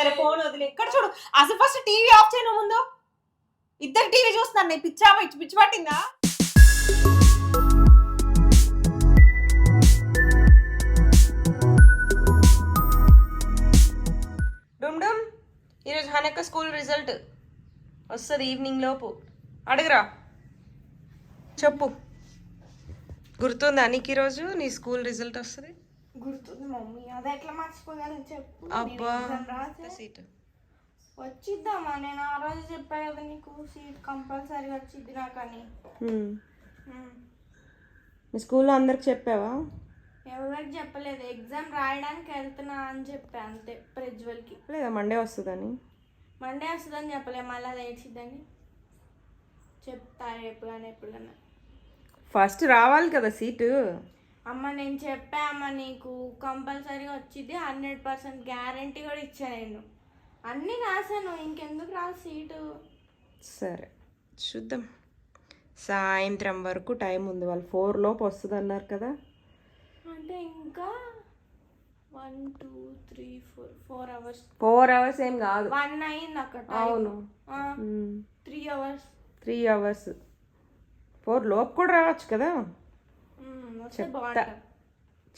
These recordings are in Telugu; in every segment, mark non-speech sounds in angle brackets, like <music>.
సరే ఫోన్ వదిలే. ఎక్కడ చూడు అసలు ఫస్ట్ టీవీ ఆఫ్ చేయను ముందు. ఇద్దరు టీవీ చూస్తున్నాను నేను పిచ్చా పిచ్చి పిచ్చి పట్టిందా? డుమ్ డుమ్. ఈరోజు హనక్క స్కూల్ రిజల్ట్ వస్తుంది ఈవినింగ్ లోపు. అడుగురా. చెప్పు. గుర్తుందా నీకు ఈరోజు నీ స్కూల్ రిజల్ట్ వస్తుంది? గుర్తుంది మమ్మీ అది ఎట్లా మర్చిపోయానని చెప్పు. అబ్బా సీట్. వచ్చిద్దామా? నేను ఆ రోజు చెప్పా కదా నీకు సీట్ కంపల్సరీగా వచ్చిద్ది నాకని. మీ స్కూల్లో అందరికి చెప్పావా? ఎవరికి చెప్పలేదు. ఎగ్జామ్ రాయడానికి వెళ్తున్నా అని చెప్పా అంతే ప్రజ్వల్కి లేదా మండే వస్తుందని? మండే వస్తుందని చెప్పలే మళ్ళీ అది ఏడ్చిద్దని. చెప్తా రేపు కానీ ఎప్పుడు కానీ ఫస్ట్ రావాలి కదా సీటు. అమ్మ నేను చెప్పా అమ్మ నీకు కంపల్సరీగా వచ్చింది. హండ్రెడ్ పర్సెంట్ గ్యారంటీ కూడా ఇచ్చా నేను. అన్నీ రాశాను. ఇంకెందుకు రాదు సీటు? సరే చూద్దాం. సాయంత్రం వరకు టైం ఉంది. వాళ్ళు ఫోర్ లోపు వస్తుంది అన్నారు కదా. అంటే ఇంకా one two three four four hours. Four hours ఏం కాదు. వన్ అయింది అక్కడ అవును. Three hours. Three hours. Four లోపు కూడా రావచ్చు కదా. చెప్తా.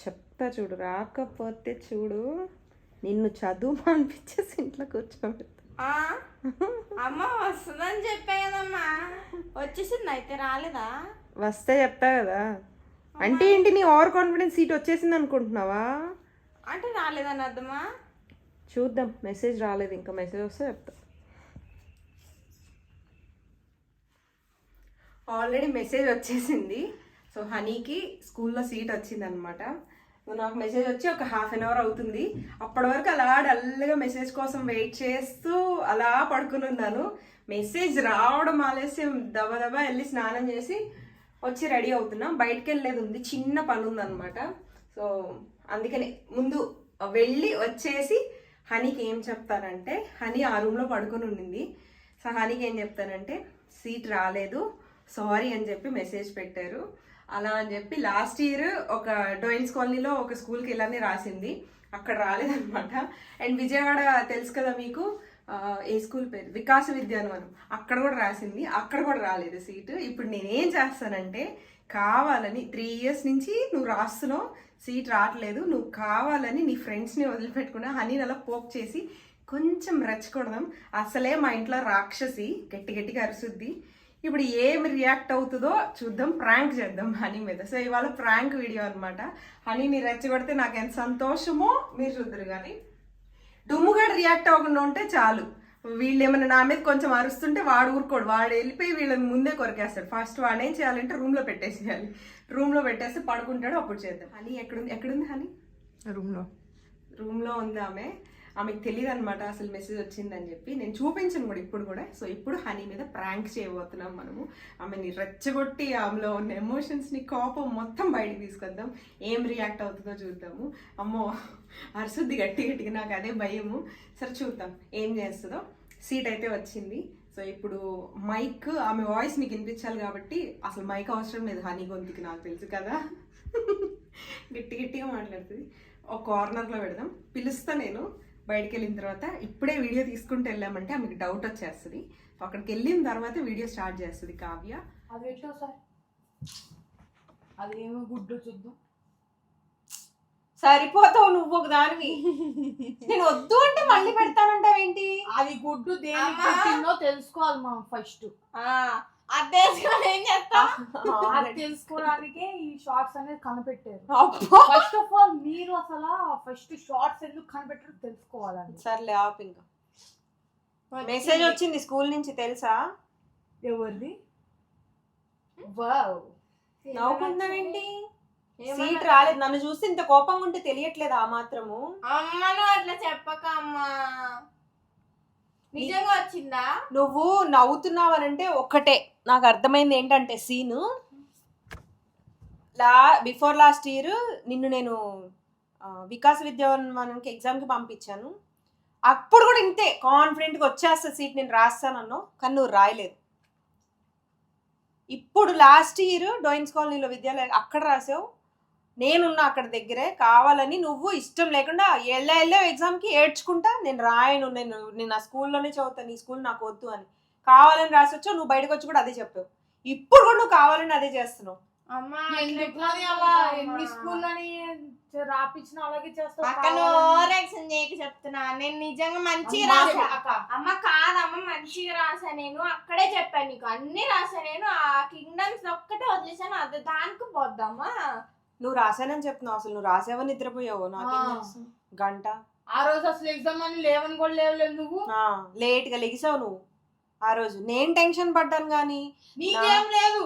చెప్తా చూడు రాకపోతే చూడు నిన్ను చదువు అనిపించేసి ఇంట్లో కూర్చోబెడతా. ఆ? అమ్మ వస్తుందని చెప్పా కదమ్మా. వచ్చేసింది అయితే రాలేదా? వస్తే చెప్తా కదా. అంటే ఏంటి నీ ఓవర్ కాన్ఫిడెన్స్ సీట్ వచ్చేసింది అనుకుంటున్నావా? అంటే రాలేదని అర్థమా? చూద్దాం మెసేజ్ రాలేదు ఇంకా మెసేజ్ వస్తే చెప్తా. ఆల్రెడీ మెసేజ్ వచ్చేసింది. సో హనీకి స్కూల్లో సీట్ వచ్చింది అనమాట నాకు మెసేజ్ వచ్చి ఒక హాఫ్ అన్ అవర్ అవుతుంది. అప్పటి వరకు అలా డల్గా మెసేజ్ కోసం వెయిట్ చేస్తూ అలా పడుకుని ఉన్నాను. మెసేజ్ రావడం ఆలస్యం. దబ దబా వెళ్ళి స్నానం చేసి వచ్చి రెడీ అవుతున్నా. బయటకు వెళ్ళేది ఉంది. చిన్న పని ఉందన్నమాట సో అందుకనే ముందు వెళ్ళి వచ్చేసి హనీకి ఏం చెప్తానంటే హనీ ఆ రూమ్లో పడుకొని ఉండింది. సో హనీకి ఏం చెప్తానంటే సీట్ రాలేదు. సారీ అని చెప్పి మెసేజ్ పెట్టారు. అలా అని చెప్పి లాస్ట్ ఇయర్ ఒక డోయిన్స్ కాలనీలో ఒక స్కూల్కి వెళ్ళని రాసింది. అక్కడ రాలేదనమాట అండ్ విజయవాడ తెలుసు కదా మీకు ఏ స్కూల్ పేరు? వికాస విద్యానవనం. అక్కడ కూడా రాసింది. అక్కడ కూడా రాలేదు సీటు. ఇప్పుడు నేనేం చేస్తానంటే కావాలని త్రీ ఇయర్స్ నుంచి నువ్వు రాస్తున్నావు సీట్ రావట్లేదు నువ్వు కావాలని నీ ఫ్రెండ్స్ని వదిలిపెట్టుకున్నా హనీని అలా పోక్ చేసి కొంచెం రెచ్చకూడదాం అసలే మా ఇంట్లో రాక్షసి గట్టి గట్టిగా అరుసుద్ది ఇప్పుడు ఏం రియాక్ట్ అవుతుందో చూద్దాం ప్రాంక్ చేద్దాం హనీ మీద. సో ఇవాళ ప్రాంక్ వీడియో అనమాట హనీని రెచ్చగొడితే నాకు ఎంత సంతోషమో మీరు చూద్దరు కానీ డుమ్ముగాడు రియాక్ట్ అవ్వకుండా ఉంటే చాలు. వీళ్ళు ఏమైనా నా మీద కొంచెం అరుస్తుంటే వాడు ఊరుకోడు. వాడు వెళ్ళిపోయి వీళ్ళని ముందే కొరికేస్తాడు. ఫస్ట్ వాడు ఏం చేయాలంటే రూమ్లో పెట్టేసేయాలి. రూమ్లో పెట్టేస్తే పడుకుంటాడు అప్పుడు చేద్దాం. హనీ ఎక్కడుంది ఎక్కడుంది హనీ రూమ్లో రూమ్లో ఉంది ఆమె. ఆమెకు తెలియదు అనమాట అసలు మెసేజ్ వచ్చిందని చెప్పి. నేను చూపించను కూడా ఇప్పుడు కూడా. సో ఇప్పుడు హనీ మీద ప్రాంక్ చేయబోతున్నాం మనము. ఆమెని రెచ్చగొట్టి ఆమెలో ఉన్న ఎమోషన్స్ని కోపం మొత్తం బయటికి తీసుకొద్దాం. ఏం రియాక్ట్ అవుతుందో చూద్దాము. అమ్మో అరుసుద్ది గట్టి గట్టిగా నాకు అదే భయము. సరే చూద్దాం. ఏం చేస్తుందో. సీట్ అయితే వచ్చింది. సో ఇప్పుడు మైక్ ఆమె వాయిస్ మీకు వినిపించాలి కాబట్టి అసలు మైక్ అవసరం లేదు. హనీ గొంతుకి నాకు తెలుసు కదా. <laughs> గట్టి గట్టిగా మాట్లాడుతుంది. ఒక కార్నర్లో పెడదాం. పిలుస్తా నేను. బయటికి వెళ్ళిన తర్వాత ఇప్పుడే వీడియో తీసుకుంటూ వెళ్ళామంటే ఆమెకి డౌట్ వచ్చేస్తుంది. అక్కడికి వెళ్ళిన తర్వాత వీడియో స్టార్ట్ చేస్తుంది కావ్య. అది ఎట్లా సార్? అది ఏమో గుడ్డు చూద్దాం. సరిపోతావు నువ్వు ఒక దానివి. నేను వద్దు అంటే మళ్ళీ పెడతానంటావేంటి? అది గుడ్డు. పుట్టిందో తెలుసుకోవాలి మనం ఫస్ట్ అదే ఏం చేస్తా అది తెలుసుకోవడానికే ఈ షార్ట్స్ అనేది కనిపెట్టారు అబ్బా. ఫస్ట్ ఆఫ్ ఆల్ మీరు అసలు ఫస్ట్ షార్ట్స్ ఎందుకు కనిపెట్టారో తెలుసుకోవాలండి. సర్లే ఆపు ఇంకా. మెసేజ్ వచ్చింది స్కూల్ నుంచి తెలుసా? ఎవరిది? వావ్ నవ్వుకుంటున్నావేంటి? సీట్ రాలేదు. నన్ను చూస్తే ఇంత కోపంగా ఉంటే తెలియట్లేదు ఆ మాత్రము. అమ్మను అట్లా చెప్పక అమ్మా నిజంగా వచ్చిందా? నువ్వు నవ్వుతున్నావనంటే ఒక్కటే. నాకు అర్థమైంది ఏంటంటే సీను లా బిఫోర్ లాస్ట్ ఇయర్ నిన్ను నేను వికాస్ విద్యావనానికి ఎగ్జామ్కి పంపించాను. అప్పుడు కూడా ఇంతే కాన్ఫిడెంట్గా వచ్చేస్తా సీట్ నేను రాస్తానన్నావు కానీ నువ్వు రాయలేదు. ఇప్పుడు లాస్ట్ ఇయర్ డోయిన్స్ కాలనీలో విద్యాలయ అక్కడ రాసావు. నేనున్నా అక్కడ దగ్గరే కావాలని నువ్వు ఇష్టం లేకుండా ఎళ్ళా వెళ్ళావు ఎగ్జామ్కి ఏడ్చుకుంటా నేను రాయను నేను నేను నా స్కూల్లోనే చదువుతాను నీ స్కూల్ నాకు వద్దు అని. కావాలని రాసి వచ్చావు నువ్వు బయటకు వచ్చి కూడా అదే చెప్పావు. ఇప్పుడు కూడా నువ్వు కావాలని అదే చేస్తున్నావు. రాపించిన అలాగే చేస్తావు అక్క నువ్వు ఓవరాక్షన్ చేయక చెప్తున్నా. నేను నిజంగా మంచిగా రాసా. అక్క. అమ్మ కాదమ్మ మంచిగా రాసా నేను. అక్కడే చెప్పాను నీకు. అన్ని రాసా నేను. ఆ కింగ్డమ్స్ ఒక్కటే వదిలేసాను. అది దానికి పోద్దమ్మా నువ్వు రాశానని చెప్తున్నావు అసలు. నువ్వు రాసావని నిద్రపోయావు. నాకేం గంట. ఆ రోజు అసలు ఎగ్జామ్ అని లేవని కూడా లేవలేదు నువ్వు. ఆ, లేట్గా లెగిసావు నువ్వు. ఆ రోజు. నేను టెన్షన్ పడ్డాను కానీ నీకేం లేదు.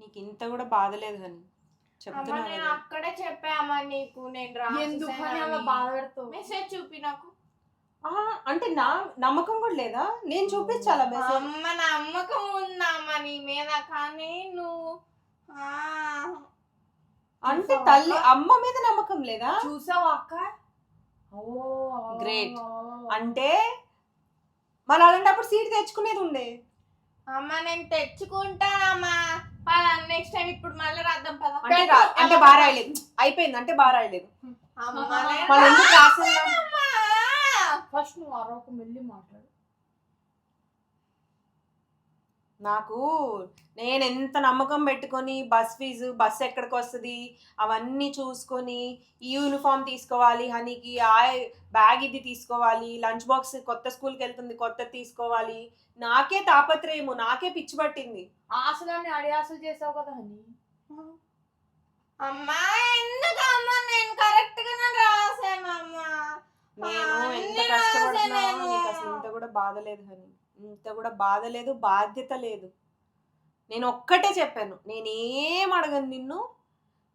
నీకు ఇంత కూడా బాధలేదు కానీ అమ్మ చెప్తున్నా నేను. అక్కడే చెప్పామా నీకు నేను ఎందుకు అని అలా. బాధ పెడతావు? మెసేజ్ చూపి నాకు. ఆ, అంటే నా నమ్మకం కూడా లేదా? నేను చూపించాలా మెసేజ్ అమ్మ నమ్మకం ఉందమ్మా నీ మీద? కానీ నువ్వు ఆ, అంటే తల్లి అమ్మ మీద నమ్మకం లేదా? చూసావా అక్క? ఓ Great. అంటే మరి అలాంటప్పుడు సీట్ తెచ్చుకునేది ఉండే. అమ్మ నేను తెచ్చుకుంటా అమ్మా. నెక్స్ట్ టైం ఇప్పుడు మళ్ళీ రాద్దాం పద. అంటే రా- అంటే బాగా రాయలేదు అయిపోయింది అంటే బాగా రాయలేదు అమ్మ, నేను మళ్ళీ ఎందుకు రాస్తున్నా రాదమ్మా. ఫస్ట్ నువ్వు అరవకు మెల్లి మాట్లాడు. నాకు నేను ఎంత నమ్మకం పెట్టుకొని బస్ ఫీజు బస్ ఎక్కడికి వస్తుంది అవన్నీ చూసుకొని ఈ యూనిఫామ్ తీసుకోవాలి హనీకి ఆ బ్యాగ్ ఇది తీసుకోవాలి లంచ్ బాక్స్ కొత్త స్కూల్కి వెళ్తుంది కొత్త తీసుకోవాలి. నాకే తాపత్రయము నాకే పిచ్చి పట్టింది. ఆశలన్నీ అడియాసలు చేసావు కదా హని. అమ్మా ఎందుకు అమ్మా నేను కరెక్ట్గా రాసానమ్మా నేను ఆ, ఎంత అన్నీ కష్టపడుతున్నానో రాశానేమో. నీకు అసలు ఇంత కూడా బాధ లేదు హని. ఇంత కూడా బాధ లేదు బాధ్యత లేదు. నేను ఒక్కటే చెప్పాను నేనేం అడగను నిన్ను.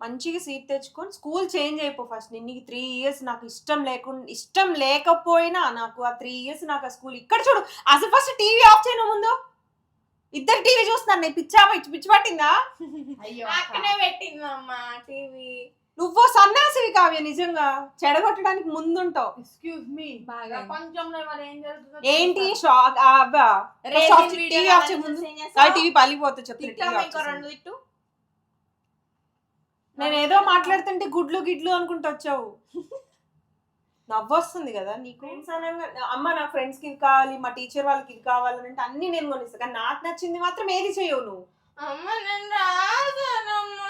మంచిగా సీట్ తెచ్చుకొని స్కూల్ చేంజ్ అయిపో ఫస్ట్. నిన్ను త్రీ ఇయర్స్ నాకు ఇష్టం లేకుండా ఇష్టం లేకపోయినా నాకు ఆ త్రీ ఇయర్స్ నాకు ఆ స్కూల్ ఇక్కడ చూడు. అసలు ఫస్ట్ టీవీ ఆఫ్ చేయను ముందు. ఇద్దరు టీవీ చూస్తున్నాను నేను పిచ్చా పిచ్చి పిచ్చి పట్టిందా? అయ్యో అక్కడే పెట్టిందమ్మా టీవీ. నువ్వు సన్నాసివి కావ్య నిజంగా. చెడగొట్టడానికి ముందుంటావు. ఎక్స్క్యూజ్ మీ బాగా. ప్రపంచంలో ఇవాళ ఏం జరుగుతుందో ఏంటి? షాక్ అబ్బా టీవీ ముందు. పలిపోతుంది చెప్తాను నేను ఏదో మాట్లాడుతుంటే గుడ్లు గిడ్లు అనుకుంటూ వచ్చావు. <laughs> నవ్వొస్తుంది కదా నీకు. అమ్మ నా ఫ్రెండ్స్కి కావాలి మా టీచర్ వాళ్ళకి ఇది కావాలని అంటే అన్ని నేను కొనిస్తాను కానీ నాకు నచ్చింది మాత్రం ఏది చేయవు నువ్వు? అమ్మ నేను రాసానమ్మా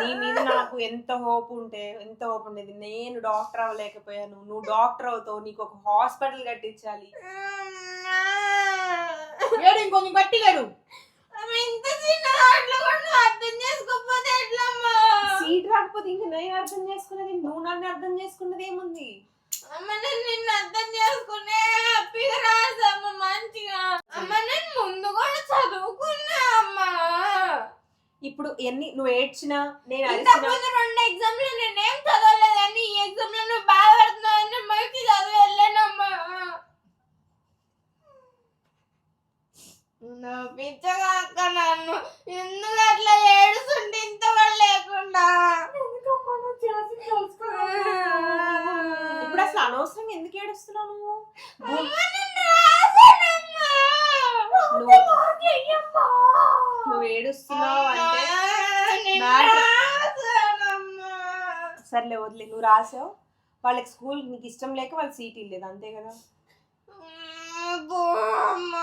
నీ మీద నాకు ఎంత హోప్ ఉంటే ఎంత హోప్ ఉండేది? నేను డాక్టర్ అవ్వలేకపోయాను. నువ్వు డాక్టర్ అవుతావు. నీకు ఒక హాస్పిటల్ కట్టించాలి. ఏడు ఇంకొంచెం గట్టిగాడు సీట్ రాకపోతే ఇంక నేను అర్థం చేసుకున్నది నువ్వు నన్ను అర్థం చేసుకున్నది ఏముంది? అమ్మ నేను నిన్ను అర్థం చేసుకునే హ్యాపీగా రాసామ్మ మంచిగా. అమ్మ నేను ముందు కూడా చదువుకున్నా అమ్మా ఇప్పుడు ఎన్ని నువ్వు ఏడ్చినా నేను ఇంతకు అరిచినా ముందు రెండు ఎగ్జామ్లు నేనేం చదవలేదని ఈ ఎగ్జామ్లో నువ్వు బాధపడుతున్నావని మంచి చదివి వెళ్ళానమ్మా నా పిచ్చగా అక్క నన్ను ఎందుకు అట్లా ఏడుస్తుంటే ఇంత కూడా లేకుండా? ఇప్పుడు అసలు అనవసరంగా ఎందుకు ఏడుస్తున్నావు నువ్వు అమ్మ, నేను రాసానమ్మా. నువ్వు అయ్యమ్మా. నువ్వు ఏడుస్తున్నావు అంటే. సర్లే వదిలే నువ్వు రాసావు. వాళ్ళకి స్కూల్ నీకు ఇష్టం లేక వాళ్ళకి సీట్ ఇల్లేదు అంతే కదా? అమ్మ.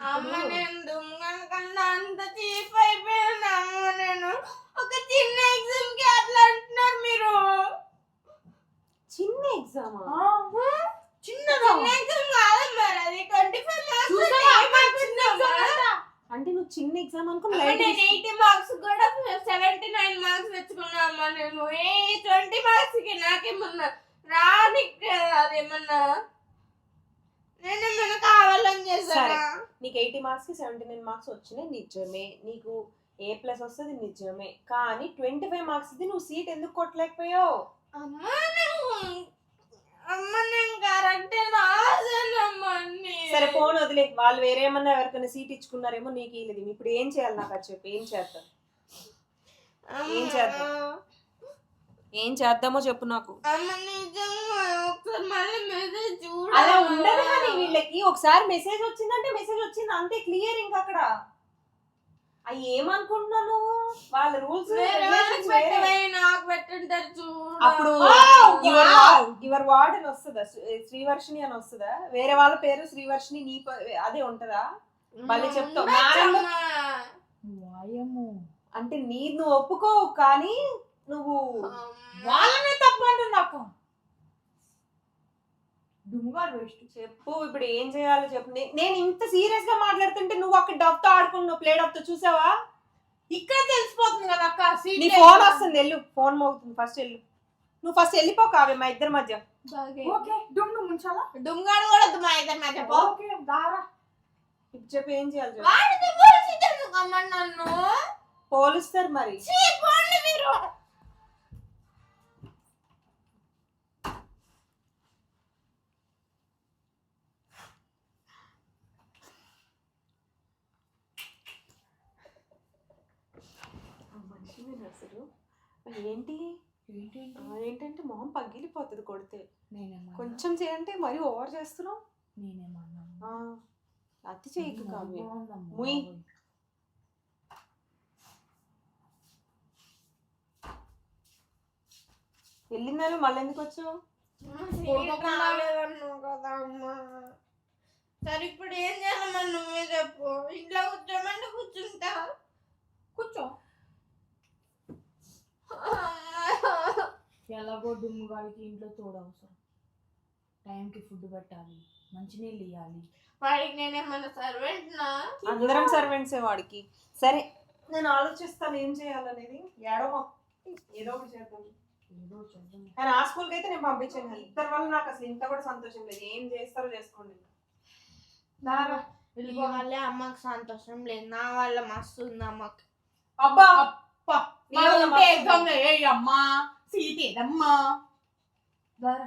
అమ్మ నేను దొంగల కన్నా అంత చీప్ అయిపోయాను. అమ్మ నేను ఒక చిన్న ఎగ్జామ్కి అట్లా అంటున్నారు మీరు. చిన్న ఎగ్జామా ఆ, చిన్నదా చిన్న ఎగ్జామ్ కాదు మరి అది ట్వంటీ ఫైవ్ చూసావా అక్క, చిన్న exam మార్క్స్ అంట. అంటే నువ్వు చిన్న ఎగ్జామ్ అనుకుని అమ్మ, లైట్ నేను ఎయిటీ మార్క్స్ కూడా సెవెంటీ నైన్ మార్క్స్ తెచ్చుకున్నా అమ్మా నేను. ఏ ట్వంటీ మార్క్స్కి నాకేమన్నా రాని అదేమన్నా? నేనేమన్నా కావాలని చేశానా? నీకు ఎయిటీ మార్క్స్కి సెవెంటీ నైన్ మార్క్స్ వచ్చినాయి నిజమే. నీకు ఏ ప్లస్ వస్తుంది నిజమే. కానీ ట్వంటీ ఫైవ్ మార్క్స్ నువ్వు సీట్ ఎందుకు కొట్టలేకపోయావు? అమ్మ నేను కరెక్ట్ రాసానమ్మా అన్ని సరే ఫోన్ వదిలే వాళ్ళు వేరేమన్నా ఎవరికైనా సీట్ ఇచ్చుకున్నారేమో నీకు ఇల్లేదు ఇప్పుడు ఏం చేయాలి నాకు అది చెప్పి ఏం చేద్దాం? ఏం చేద్దాం? ఏం చేద్దామో చెప్పు నాకు. అలా ఉండదు కానీ వీళ్ళకి ఒకసారి మెసేజ్ వచ్చిందంటే మెసేజ్ వచ్చింది. అంతే క్లియర్ ఇంకా అక్కడ. అవి ఏమనుకుంటున్నావు నువ్వు? వాళ్ళ రూల్స్ అప్పుడు యువర్. యువర్ వార్డ్ అని వస్తుందా? శ్రీ- శ్రీవర్షిణి అని వస్తుందా? వేరే వాళ్ళ పేరు శ్రీవర్షిణి నీ అదే ఉంటదా? మళ్ళీ చెప్తావు. వాయము అంటే నీ నువ్వు ఒప్పుకోవు కానీ నువ్వు వాళ్ళనే తప్పు అంటున్నాక దుమ్ముగాడు వేస్ట్. చెప్పు ఇప్పుడు ఏం చేయాలో చెప్పు. నేను ఇంత సీరియస్గా మాట్లాడుతుంటే నువ్వు అక్కడ డబ్తో ఆడుకున్నావు ప్లే డబ్తో చూసావా? ఇక్కడ తెలిసిపోతుంది కదా అక్క. నీ ఫోన్ వస్తుంది వెళ్ళు. ఫోన్ మోగుతుంది. ఫస్ట్ వెళ్ళు. నువ్వు ఫస్ట్ వెళ్ళిపో కావే మా ఇద్దరి మధ్య. ఓకే దుమ్ము ముంచాలా? దుమ్గాడు కూడా వద్దు మా ఇద్దరి మధ్య పో. ఓకే దారా. ఇప్పుడు చెప్పు ఏం చేయాలి. వాడిని నన్ను? పోలుస్తారు మరి. చీ, పోండి మీరు ఏంటి? ఏంటంటే మొహం పగిలిపోతుంది కొడితే. నేనేమన్నా? కొంచెం చేయంటే మరీ ఓవర్ చేస్తున్నావు? నేనేమన్నా? ఆ, అతి చేయకు కావ్య. బాగుందమ్మా. ముయ్. వెళ్ళిందని మళ్ళీ ఎందుకు వచ్చావు కదా సరే ఇప్పుడు ఏం చేయాలమ్మా నువ్వే చెప్పు. ఇంట్లో కూర్చోమంటే కూర్చుంటా. కూర్చో. ఎలాగో దుమ్ముగాడికి ఇంట్లో తోడు అవసరం టైంకి ఫుడ్ పెట్టాలి మంచినీళ్ళు ఇవ్వాలి వాడికి నేనేమన్నా సర్వెంట్నా? అందరం సర్వెంట్సే వాడికి. సరే. నేను ఆలోచిస్తాను ఏం చేయాలనేది. ఏడవ ఏదో ఒకటి చేద్దాం. ఏదో చేద్దాం. కానీ ఆ స్కూల్కి అయితే నేను పంపించాను. ఇద్దరి వల్ల నాకు అసలు ఇంత కూడా సంతోషం లేదు. ఏం చేస్తారో చేసుకోండి. దారా వీళ్ళ వల్లే అమ్మకి సంతోషం లేదు. నా వల్ల మస్తు ఉంది అమ్మకి. అబ్బా! అప్పా! నీ ఎగ్జామ్ అమ్మా! సీట్ ఏదమ్మా దారా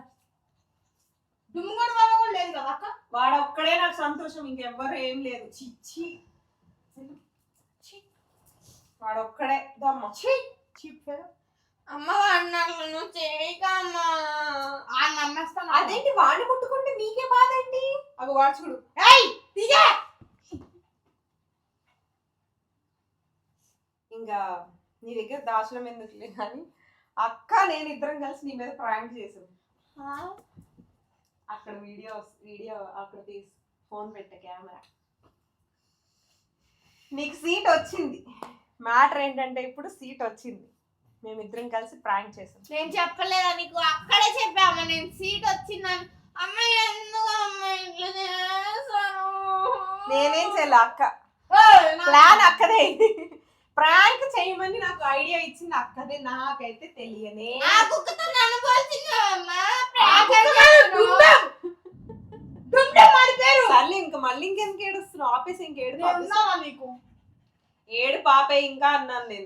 దుమ్ముగాడు వల్ల కూడా లేదు కదా అక్క? వాడు ఒక్కడే నాకు సంతోషం ఇంకెవ్వరు ఏం లేదు. చిచ్చి వాడు ఒక్కడే. దమ్మ చెప్పారు అమ్మ వాడు నాకు నువ్వు చేయకమ్మా ఆ నమ్మేస్తాను. అదేంటి? వాడిని ముట్టుకుంటే మీకే బాధ ఏంటి? అవి వాడు చూడు. ఏయ్ దిగే ఇంకా నీ దగ్గర దాచడం ఎందుకులే కానీ అక్క నేను ఇద్దరం కలిసి నీ మీద ప్రాంక్ చేసాం అక్కడ వీడియో వీడియో అక్కడ తీసి ఫోన్ పెట్ట కెమెరా. నీకు సీట్ వచ్చింది. మ్యాటర్ ఏంటంటే ఇప్పుడు సీట్ వచ్చింది. మేమిద్దరం కలిసి ప్రాంక్ చేసాం నేను చెప్పలేదా నీకు? అక్కడే చెప్పామా నేను సీట్ వచ్చిందని. అమ్మ ఎందుకు అమ్మ ఇట్లా చేస్తాను నేనేం చేయాలి అక్క? ప్లాన్ అక్కదే. ప్రాంక్ చేయమని నాకు ఐడియా ఇచ్చింది అక్కదే నాకైతే తెలియనే. ఆ కుక్కతో నన్ను పోల్చిందా అమ్మ. ఆ కుక్క కాదు, డుమ్డమ్. డుమ్డమ్ వాడి పేరు. సర్లే ఇంకా మళ్ళీ ఇంకెందుకు ఏడుస్తున్నావు? ఆపేసి ఇంకేడు నేను ఉన్నావా నీకు? ఏడు పాపే ఇంకా అన్నాను నేను.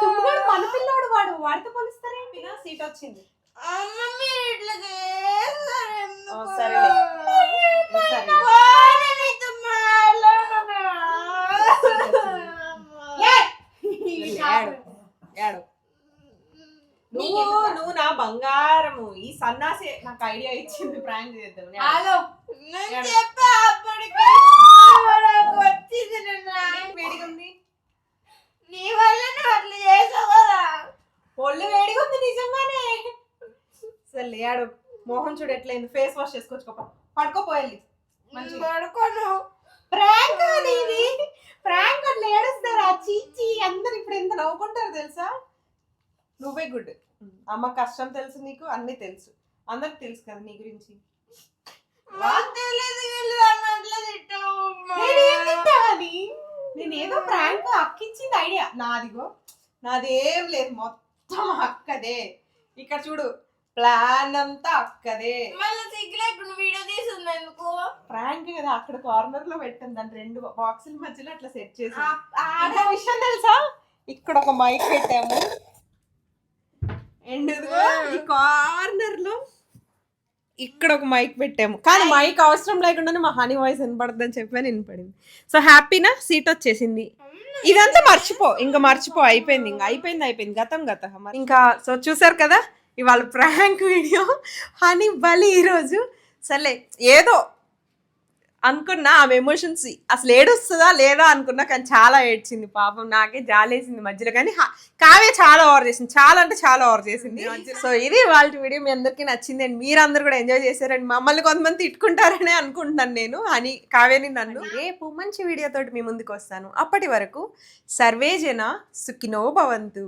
డుమ్ముగాడు మన పిల్లోడు వాడు. వాడితో పోలిస్తారేంటి నా సీట్ వచ్చింది. సరే. పోనీ నీతో మాట్లాడను. ఏయ్! ఏడు ఏడు నువ్వు నువ్వు నా బంగారము ఈ సన్నాసి నాకు ఐడియా ఇచ్చింది ప్రాంక్ చేద్దాం. హలో. నేను చెప్పా అప్పటికి. వచ్చింది నిన్న. నీ వల్ల నువ్వు అట్లా చేసావు కదా. ఒళ్ళు వేడిగా ఉంది నిజంగానే. సరే ఏడు. మోహన్ చూడు ఎట్లయింది. ఫేస్ వాష్ చేసుకోవచ్చుకోప పడుకోపోయాలి. పడుకోను. ప్రాంక్ అది ఇది. ప్రాంక్ అట్లా ఏడుస్తారా. చీచి అందరు ఇప్పుడు ఎంత నవ్వుకుంటారు తెలుసా? నువ్వే గుడ్. అమ్మ కష్టం తెలుసు నీకు అన్ని తెలుసు. అందరికి తెలుసు కదా నీ గురించి. నేనేం ఏదో ప్రాంక్ అక్కిచ్చింది ఐడియా నాదిగో నాదేం లేదు మొత్తం అక్కదే. ఇక్కడ చూడు ప్లాన్ అంతా అక్కదే. మళ్ళీ సిగ్గులేకుండా వీడియో తీసింది ఎందుకు? ప్రాంక్ కదా అక్కడ కార్నర్లో పెట్టింది దాని రెండు బాక్సుల మధ్యలో అట్లా సెట్ చేసి ఆ- విషయం తెలుసా? ఇక్కడ ఒక మైక్ పెట్టాము. అండ్ ఈ కార్నర్లో ఇక్కడ ఒక మైక్ పెట్టాము. కానీ మైక్ అవసరం లేకుండానే మా హనీ వాయిస్ వినపడద్దని చెప్పని వినపడింది. సో హ్యాపీనా సీట్ వచ్చేసింది. ఇదంతా మర్చిపో. ఇంకా మర్చిపో. అయిపోయింది. ఇంకా అయిపోయింది అయిపోయింది. గతం గత. ఇంకా సో చూసారు కదా? ఇవాళ ప్రాంక్ వీడియో హనీ బలి ఈరోజు. సర్లే ఏదో అనుకున్నా ఆమె ఎమోషన్స్ అసలు ఏడుస్తుందా లేదా అనుకున్నా కానీ చాలా ఏడ్చింది. పాపం నాకే జాలేసింది మధ్యలో. కానీ కావ్య చాలా ఓవర్ చేసింది. చాలా అంటే చాలా ఓవర్ చేసింది. సో ఇది వాళ్ళ వీడియో మీ అందరికీ నచ్చింది అండ్ మీరందరూ కూడా ఎంజాయ్ చేశారండి మమ్మల్ని కొంతమంది తిట్టుకుంటారని అనుకుంటున్నాను నేను. అని కావ్యని నన్ను. రేపు మంచి వీడియోతోటి మీ ముందుకు వస్తాను. అప్పటి వరకు సర్వేజన సుఖినో భవంతు.